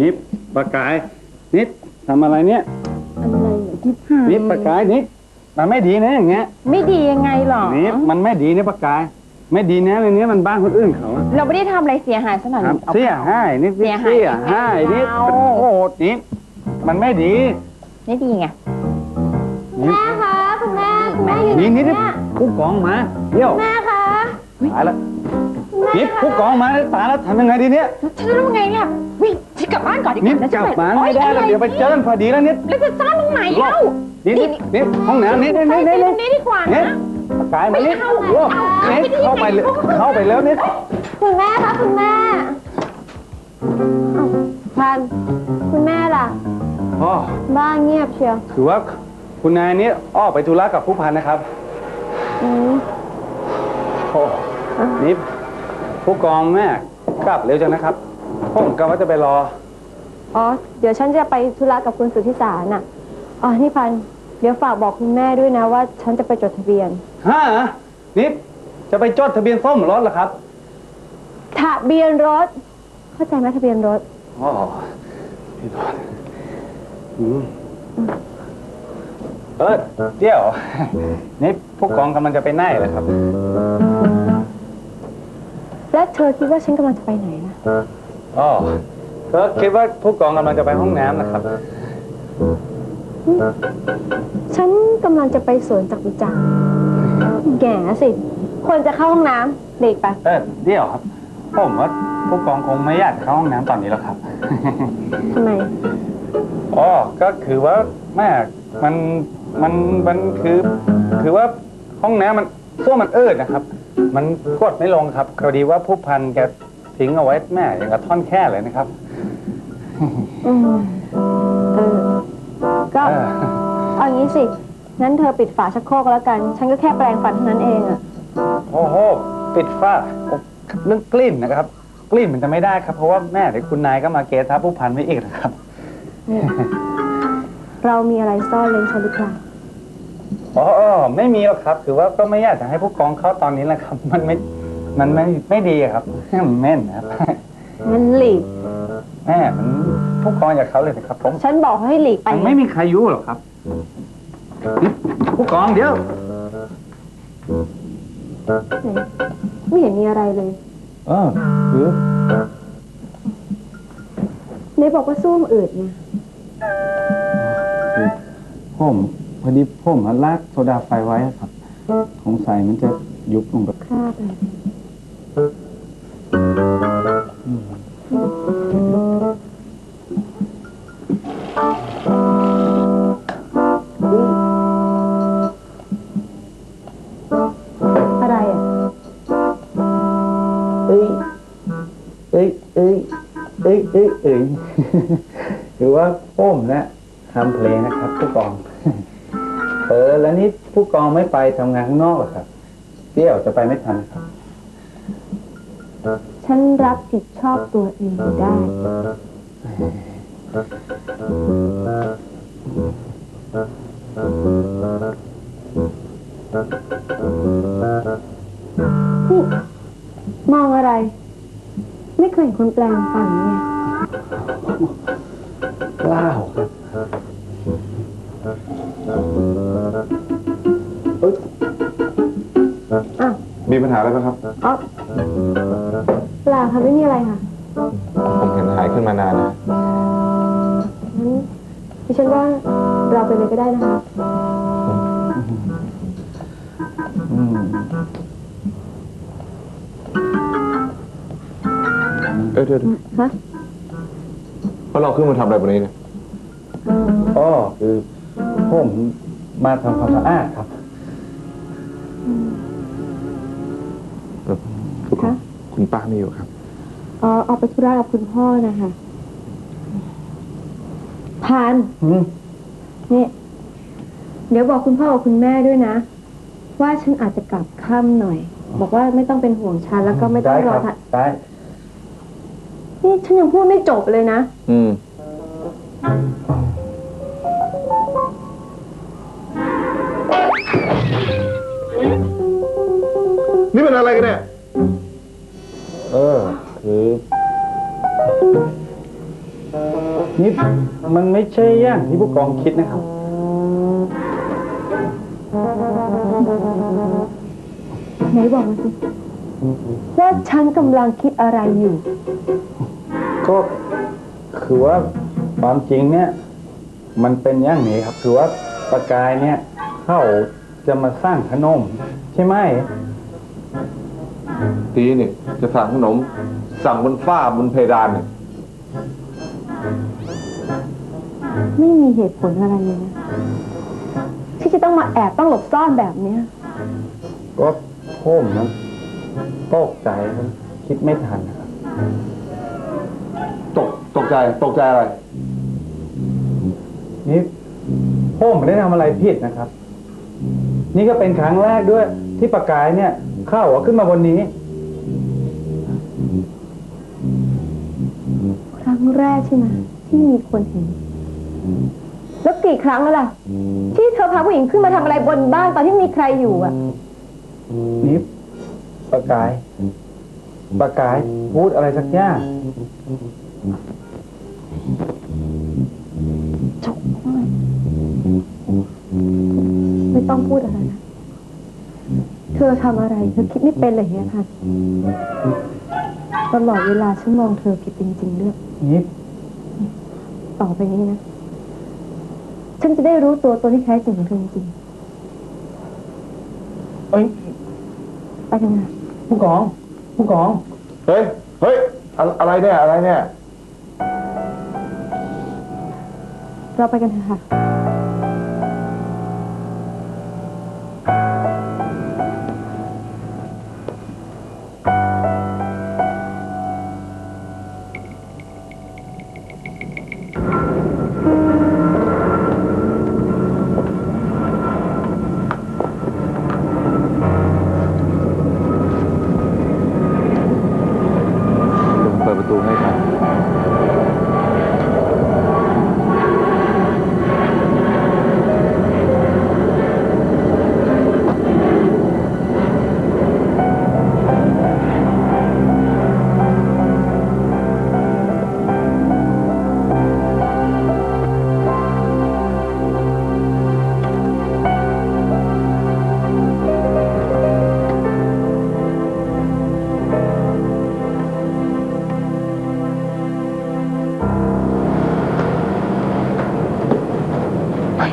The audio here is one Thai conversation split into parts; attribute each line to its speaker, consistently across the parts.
Speaker 1: นิดปากกาย นิดทำอะไรเนี่ย
Speaker 2: อะไรเหรอที่หาย
Speaker 1: นิดปากกายนิดมันไม่ดีนะอย่างเงี้ย
Speaker 2: ไม่ดียังไงหรอ
Speaker 1: นิดมันไม่ดีนะปากกาย ไม่ดีนะเรื่องนี้มันบ้านคนอื่นเขาอะ
Speaker 2: เราไม่ได้ทำอะไรเสียหายซะหน่อย
Speaker 1: ครับ
Speaker 2: อา
Speaker 1: เสียหายนิด
Speaker 2: เสียหาย
Speaker 1: เสียหายนิด
Speaker 2: ไม่เอา
Speaker 1: โอ้โหนิดมันไม่ดี
Speaker 2: ไม่ดีไง
Speaker 1: นิด
Speaker 3: แม่คะคุณแม่คุณแม่อยู่
Speaker 1: นี่นิด
Speaker 3: ไหน
Speaker 1: นิดผู้กองมาเดี๋ยว
Speaker 3: แม่คะ
Speaker 1: ตายแล้ว นิดผู้กองมาตายแล้วทำยังไงดีเนี่ย
Speaker 2: ฉันจะทำไงเนี่ยวิ่งฉันกลับบ้านก่อนดีก
Speaker 1: นิด
Speaker 2: ว่าแล้ว
Speaker 1: ก
Speaker 2: ฉั
Speaker 1: ลับ
Speaker 2: ป
Speaker 1: บ้านไม่ได้แล้ว
Speaker 2: โอ๊
Speaker 1: เดี๋ยวไปเจอกันพอดีแล้วนิด
Speaker 2: แล้วจะซ่อนตรงไหน
Speaker 1: รอ
Speaker 2: เล่า
Speaker 1: บนิดนิดนิดห้องน้ำนิดนิด
Speaker 2: ไป
Speaker 1: นิด
Speaker 2: ไป
Speaker 1: นิด
Speaker 2: ตรงนี้ดีกว่า
Speaker 1: นิด
Speaker 2: นะ
Speaker 1: กายมานิด
Speaker 2: ไม่เข้า
Speaker 1: โอ้
Speaker 2: เอา
Speaker 1: นิด
Speaker 2: เอา
Speaker 1: เข้าไป
Speaker 2: ไม่
Speaker 1: เลย
Speaker 2: ได้
Speaker 1: เข้าไปแล้วนิด
Speaker 3: คุณแม่คะคุณแม่อ้าวพันคุณแม่ล่ะ
Speaker 1: อ๋อ
Speaker 3: บ้านเงียบเชียว
Speaker 1: ถือว่าคุณนายนี้อ้อไปธุระกับผู้พันนะครับ
Speaker 3: อืม
Speaker 1: โอ้นี่ ผู้กองแม่กลับเร็วจังนะครับผมก็ว่าจะไปรอ
Speaker 3: อ๋อ เดี๋ยวฉันจะไปธุระกับคุณสุทธิสารน่ะ อ๋อ นี่พัน เดี๋ยวฝากบอกคุณแม่ด้วยนะว่า ฉันจะไปจดทะเบียน
Speaker 1: ฮะนิดจะไปจดทะเบียนส้มรถเหรอครับ
Speaker 3: ทะเบียนรถ เข้าใจไหมทะเบียนรถ
Speaker 1: อ๋อพี่นอนอืมเออเดี๋ยว นี่ผู้กองกำลังจะไปไหนเลยครับ
Speaker 3: และเธอคิดว่าฉันกำลังจะไปไหนนะ
Speaker 1: อ๋อก็คิดว่าผู้กองกำลังจะไปห้องน้ำนะครับ
Speaker 3: ฉันกำลังจะไปสวนจักรจักรแง่สิ ควรจะเข้าห้องน้ำเด็กไป
Speaker 1: เออเดี๋ยวครับ ผมว่าผู้กองคงไม่อยากเข้าห้องน้ำตอนนี้แล้วครับ
Speaker 3: ทำไม
Speaker 1: อ๋อ ก็คือว่าแม่มัน มัน มันคือ คือว่าห้องน้ำมันส้วมมันเอิดนะครับ มันกดไม่ลงครับพอดีว่าผู้พันแกทิ้งเอาไว้แม่อย่างกับท่อนแค่เลยนะครับ
Speaker 3: อืมเออก็
Speaker 1: เออ
Speaker 3: เอางี้สิ งั้นเธอปิดฝาชักโครกแล้วกัน ฉันก็แค่แปรงฟันเท่านั้นเองอะ
Speaker 1: โอ้โห ปิดฝ้าโอ้เรื่องกลิ่นนะครับ กลิ่นมันจะไม่ได้ครับ เพราะว่าแม่เดี๋ยวคุณนายก็มาเกทับผู้พันไว้อีกนะครับ
Speaker 3: นี่ เรามีอะไรซ่อนเล้นฉันหรือเปล่า
Speaker 1: อ๋ออ๋อไม่มีหรอกครับ คือว่าก็ไม่อยากจะให้ผู้กองเข้าตอนนี้แหละครับ มันไม่มันไม่ไม่ดีอะครับมันแม่นนะครับ
Speaker 3: งั้นหลีก
Speaker 1: แม่มันผู้กองอยากเขาเลยนะครับผม
Speaker 3: ฉันบอกให้หลีกไป
Speaker 1: มันไม่มีใครยุ่หรอกครับผู้กองเดี๋ยว
Speaker 3: ไหนไม่เห็นมีอะไรเลย
Speaker 1: เออคือ
Speaker 3: ไหนบอกว่าสู้มอืดไง
Speaker 1: ผม พอดีผมมันลากโซดาไฟไว้อะครับสงสัยมันจะยุบลงแบบ
Speaker 3: คราบอะไรอะไรอะ
Speaker 1: เอ้ยเอ้ยเอ้ยเอ้ยเอ้ยเอ้ยคือว่าผมนะทำเพลงนะครับผู้กองเออแล้วนี่ผู้กองไม่ไปทำงานข้างนอกเหรอครับเดี๋ยวจะไปไม่ทันครับ
Speaker 3: ฉันรับผิดชอบตัวเองได้ นี่ มองอะไร ไม่เคยเห็นคนแปลงฟันเนี่ย
Speaker 1: เปล่าครับ อ้า
Speaker 3: ว
Speaker 4: มีปัญหาอะไรไหมครับ
Speaker 3: อ๋อเปล่าค่ะไม่มีอะไรค่ะ
Speaker 4: ผมเห็นหายขึ้นมานานนะ
Speaker 3: งั้นดิฉันว่าเราไปเลยก็ได้นะคะ
Speaker 1: อืม
Speaker 4: เออเดี๋ยว
Speaker 3: ฮะ
Speaker 4: เพราะเราขึ้นมาทำอะไรบนนี้เนี่ย
Speaker 1: อ๋อคือผมมาทำความสะอาดครับ
Speaker 4: ทุกคนคุณป้าไม่อยู่ครับ
Speaker 3: อ๋อออกไปธุระกับคุณพ่อนะคะพาน
Speaker 1: อืม
Speaker 3: นี่เดี๋ยวบอกคุณพ่อกับคุณแม่ด้วยนะ ว่าฉันอาจจะกลับค่ำหน่อย บอกว่าไม่ต้องเป็นห่วงฉันแล้วก็ไม่ต้อง
Speaker 1: ได้
Speaker 3: ร
Speaker 1: ค
Speaker 3: อ
Speaker 1: รับ
Speaker 3: ทัน
Speaker 1: ได้
Speaker 3: นี่ฉันยังพูดไม่จบเลยนะ
Speaker 4: อืม
Speaker 1: ใช่อย่างที่ผู้กองคิดนะครับ
Speaker 3: ไหนบอกมาสิว่าฉันกำลังคิดอะไรอยู่
Speaker 1: ก็คือว่าความจริงเนี่ย มันเป็นอย่างนี้ครับ คือว่าประกายเนี่ยเขาจะมาสร้างขนม ใช่ไหม
Speaker 4: ตีนี่จะสั่งขนม สั่งบนฝ้าบนเพดานเนี่ย
Speaker 3: ไม่มีเหตุผลอะไรเลยนะที่จะต้องมาแอบต้องหลบซ่อนแบบเนี้ย
Speaker 1: ก็ผมนะตกใจครับคิดไม่ทันนะครับ
Speaker 4: ตกตกใจตกใจอะไร
Speaker 1: นี่ผมไม่ได้ทำอะไรผิดนะครับ นี่ก็เป็นครั้งแรกด้วยที่ประกายเนี่ย เข้าขึ้นมาบนนี้
Speaker 3: ครั้งแรกใช่ไหมที่มีคนเห็น แล้วกี่ครั้งแล้วล่ะ ที่เธอพาผู้หญิงขึ้นมาทำอะไรบนบ้านตอนที่มีใครอยู่อะ
Speaker 1: นี่ประกาย ประกายพูดอะไรสักอย่าง
Speaker 3: จบไม่ต้องพูดอะไรนะ เธอทำอะไร เธอคิดไม่เป็นเลยเนี่ยค่ะตลอดเวลาฉันมองเธอผิดจริงๆด้วย
Speaker 1: นี่
Speaker 3: ต่อไปนี้นะ ฉันจะได้รู้ตัวตนที่แท้จริงของเธอจริง
Speaker 1: เอ้ย
Speaker 3: ๆไปกันนะ
Speaker 1: ผู้กอง ผู้กอง
Speaker 4: เฮ้ย เฮ้ย อะอะไรเนี่ย อะไรเนี่ย
Speaker 3: เราไปกันเถอะค่ะ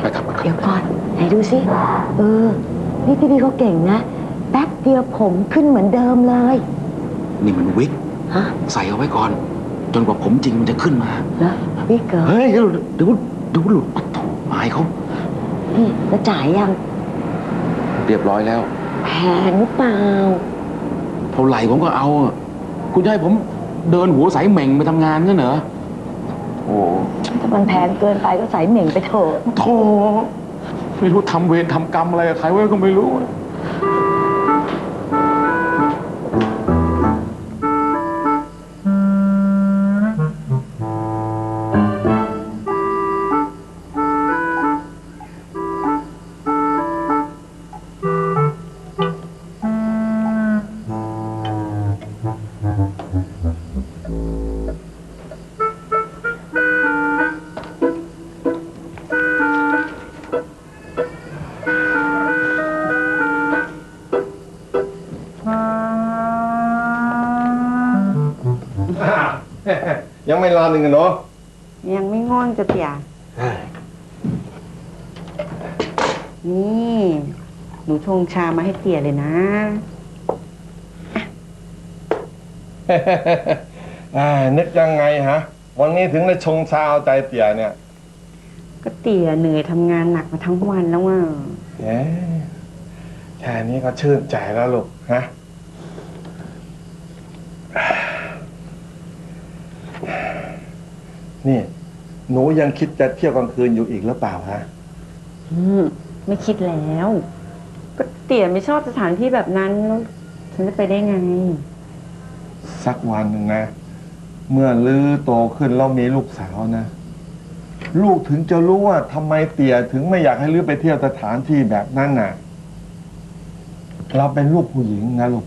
Speaker 4: เดี๋ยว
Speaker 5: ก่อน ไหนดูสิ เออ นี่พี่พี่เขาเก่งนะ แป๊บเดียวผมขึ้นเหมือนเดิมเลย
Speaker 6: นี่มันวิก
Speaker 5: ฮะ
Speaker 6: ใส่เอาไว้ก่อน จนกว่าผมจริงมันจะขึ้นมา
Speaker 5: แล้ววิกเกอร์
Speaker 6: เฮ้ย เดี๋ยวเดี๋ยวเดี๋ยวหลุดโถ่อายเขา
Speaker 5: นี่แล้วจ่ายยัง
Speaker 6: เรียบร้อยแล้ว
Speaker 5: แพงหรือเปล่า
Speaker 6: เท่าไหร่ผมก็เอาอะคุณจะให้ผมเดินหัวใสเหม่งไปทำงานกันเหรอ โอ้
Speaker 5: ถ้ามันแพงเกินไปก็ใส่เหม่งไปเถอะ
Speaker 6: โธ่ไม่รู้ทำเวรทำกรรมอะไรกับใครไว้ก็ไม่รู้
Speaker 4: ไม่รอหนึ่งกันเนาะ
Speaker 7: ยังไม่ง่วงจะเตี่ยนี่ หนูชงชามาให้เตี่ยเลยนะ
Speaker 8: อ่านึกยังไงฮะ วันนี้ถึงได้ชงชาเอาใจเตี่ยเนี่ย
Speaker 7: ก็เตี่ยเหนื่อยทำงานหนักมาทั้งวันแล้วอะ
Speaker 8: เอ๊ะแค่นี้ก็ชื่นใจแล้วลูกฮะ นี่ หนูยังคิดจะเที่ยวกลางคืนอยู่อีกหรือเปล่าฮะ
Speaker 7: อืมไม่คิดแล้วก็เตี่ยไม่ชอบสถานที่แบบนั้นแล้วฉันจะไปได้ไง
Speaker 8: สักวันหนึ่งนะ เมื่อลือโตขึ้นแล้วมีลูกสาวนะ ลูกถึงจะรู้ว่าทำไมเตี่ยถึงไม่อยากให้ลือไปเที่ยวสถานที่แบบนั้นน่ะ เราเป็นลูกผู้หญิงนะลูก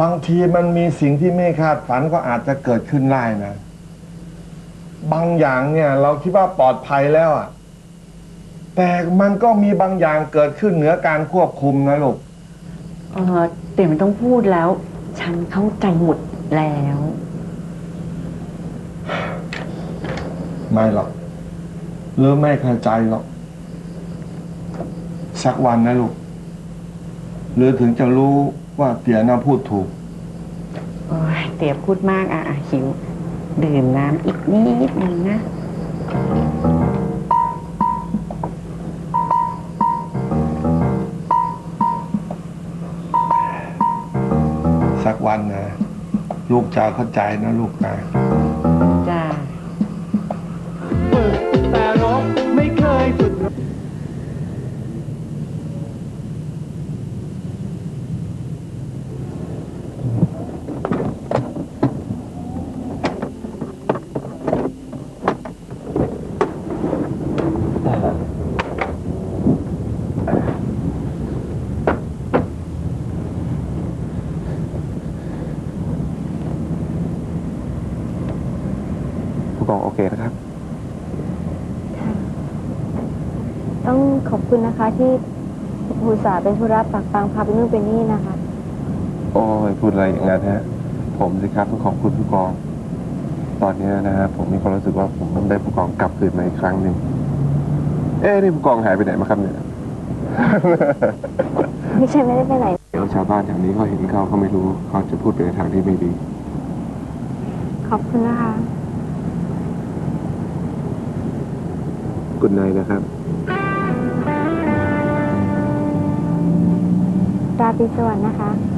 Speaker 8: บางทีมันมีสิ่งที่ไม่คาดฝันก็อาจจะเกิดขึ้นได้นะ บางอย่างเนี่ย เราคิดว่าปลอดภัยแล้วอะ แต่มันก็มีบางอย่างเกิดขึ้นเหนือการควบคุมนะลูก
Speaker 7: เออเตี๋ยไม่ต้องพูดแล้ว ฉันเข้าใจหมดแล้ว
Speaker 8: ไม่หรอกหรือไม่เข้าใจหรอก สักวันนะลูก หรือถึงจะรู้ว่าเตี๋ยน่าพูดถูก
Speaker 7: โอ้ยเตี๋ยพูดมากอะอะหิว ดื่มน้ำอีกนิดนึงนะ
Speaker 8: สักวันนะลูกจะเข้าใจนะลูกนะ
Speaker 4: ผู้กองโอเคนะครับ
Speaker 3: ต้องขอบคุณนะคะที่อุตส่าห์เป็นธุระปักปังพาไปนู่นไปนี่นะคะ
Speaker 4: โอ้ยพูดอะไรอย่างนั้นฮะ ผมสิครับต้องขอบคุณผู้กอง ตอนเนี้ยนะฮะผมมีความรู้สึกว่าผมต้องได้ผู้กองกลับคืนมาอีกครั้งหนึ่ง เอ๊ะนี่ผู้กองหายไปไหนมาครับเนี่ย
Speaker 3: ไม่ใช่ไม่ได้ไปไหน
Speaker 4: เดี๋ยวชาวบ้านแถวนี้เขาเห็นเขาเขาไม่รู้เขาจะพูดไปในทางที่ไม่ดี
Speaker 3: ขอบคุณนะคะ
Speaker 4: กุณนายนะครับ
Speaker 3: ราตรีสวัสดิ์นะคะ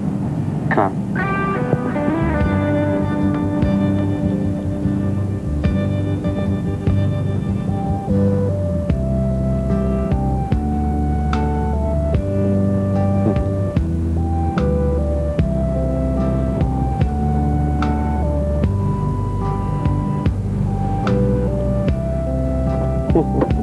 Speaker 5: вот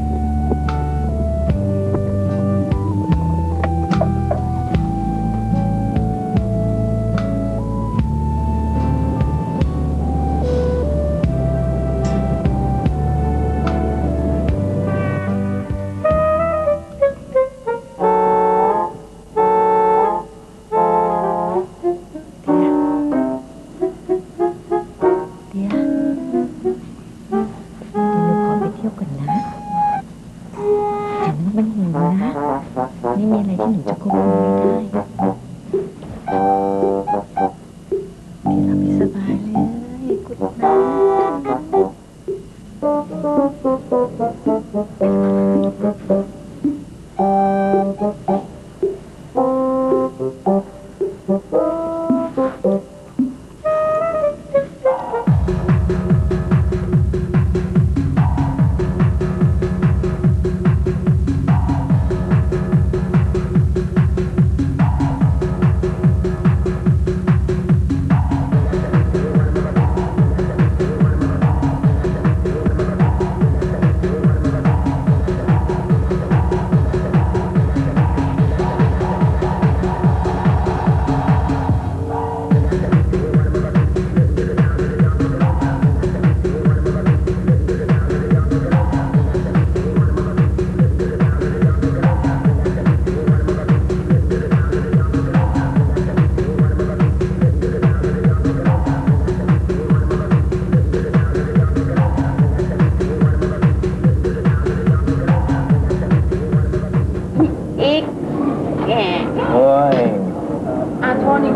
Speaker 5: Oh.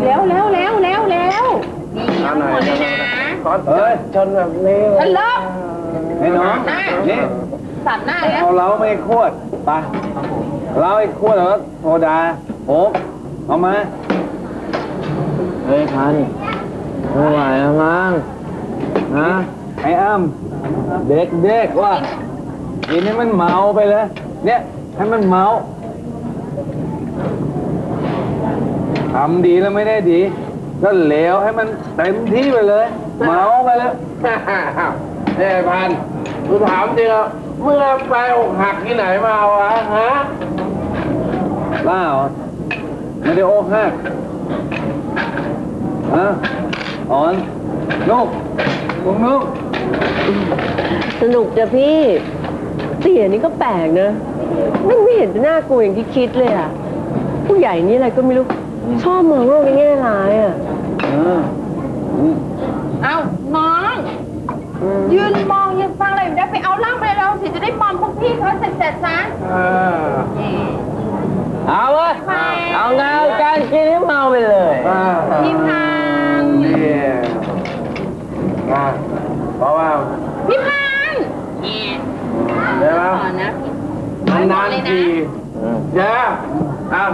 Speaker 5: แล้
Speaker 2: วแล้วแล้วแล้วแล้วนี่ทั้งหมดเลยนะ
Speaker 1: เฮ้ยชนแบบนี้
Speaker 2: ฉันเลิก
Speaker 1: ไอ้น้องนี่
Speaker 2: สัตว์หน้าแล้ว
Speaker 1: เอาเราไม่ขวดไปเราไอ้ขวดแล้วโซดาโอ๊กเอามาเฮ้ยพันไม่ไหวแล้วมั้งฮะไอ้อ้ำเด็กเด็กๆว่ากินให้มันเมาไปเลยเนี่ยให้มันเมา ทำดีแล้วไม่ได้ดี ก็เหลวให้มันเต็มที่ไปเลย เมาไปเลย
Speaker 9: เนี่ยพันกูถามจริงอะเมื่อไปอกหักที่ไหนมาวะฮะ
Speaker 1: บ้าเหรอไม่ได้โอ้หักฮะอ่อนนุกมึงนุก
Speaker 10: สนุกจ้ะพี่ เตี๋ยนี่ก็แปลกนะมันไม่เห็นจะน่ากลัวอย่างที่คิดเลยอะ ผู้ใหญ่นี่อะไรก็ไม่รู้ ชอบมองโลกในแง่ร้ายอะ
Speaker 2: เอ้าน้องยืนมองยืนฟังอะไรอยู่ได้ไปเอาล่างไปเราสิจะได้มองพวกพี่เขาเสร็จเสร็จๆซะเออ
Speaker 11: าเวะ
Speaker 2: เอางา
Speaker 11: นการกินให้
Speaker 2: เมาไปเลย อ่าพี่พันเนี่ยนะเพราะว่า พี่พันธุ์ได้ไหม่
Speaker 11: นา
Speaker 9: นๆท
Speaker 2: ี
Speaker 9: เยวอ้าว